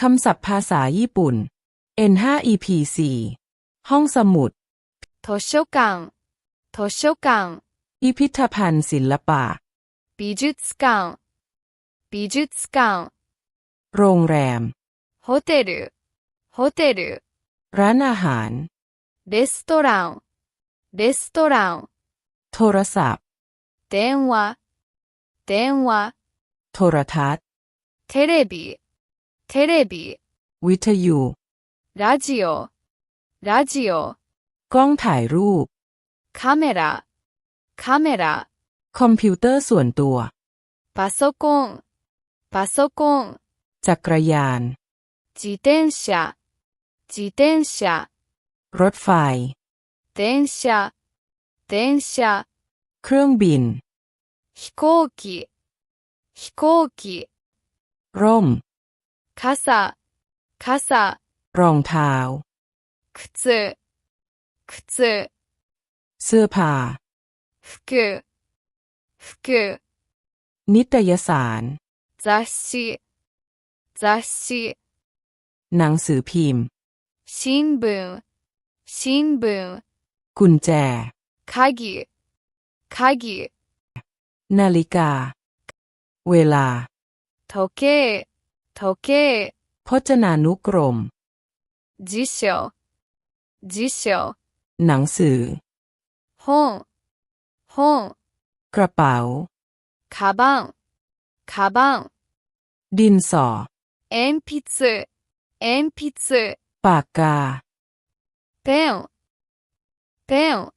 คำศัพท์ภาษาญี่ปุ่น N5 EP 4ห้องสมุด 図書館、図書館、 พิพิธภัณฑ์ศิลปะ 美術館、美術館、 โรงแรม ホテル、ホテル、 ร้านอาหาร レストラン、レストラン、 โทรศัพท์ 電話、電話、 โทรทัศน์ テレビ、 テレビ、 วิทยุ ラジオ、ラジオ、 กล้องถ่ายรูป カメラ、カメラ、 คอมพิวเตอร์ส่วนตัว パソコン、パソコン、 จักรยาน 自転車、自転車、 รถไฟ 電車、電車、 เครื่องบิน 飛行機、飛行機、 ร่ม 伞、伞、 รองเท้า 靴、靴、 เสื้อผ้า 服、服、 นิตยสาร 雑志、雑志、 หนังสือพิมพ์ 新闻、新闻、 กุญแจ 键、键、 นาฬิกา เวลา 时计、时 計、 พจนานุกรม 辞書、辞書、 หนังสือ 本、本、 กระเป๋า カバン、カバン、 ดินสอ 鉛筆、鉛筆、 ปากกา ペン、ペン、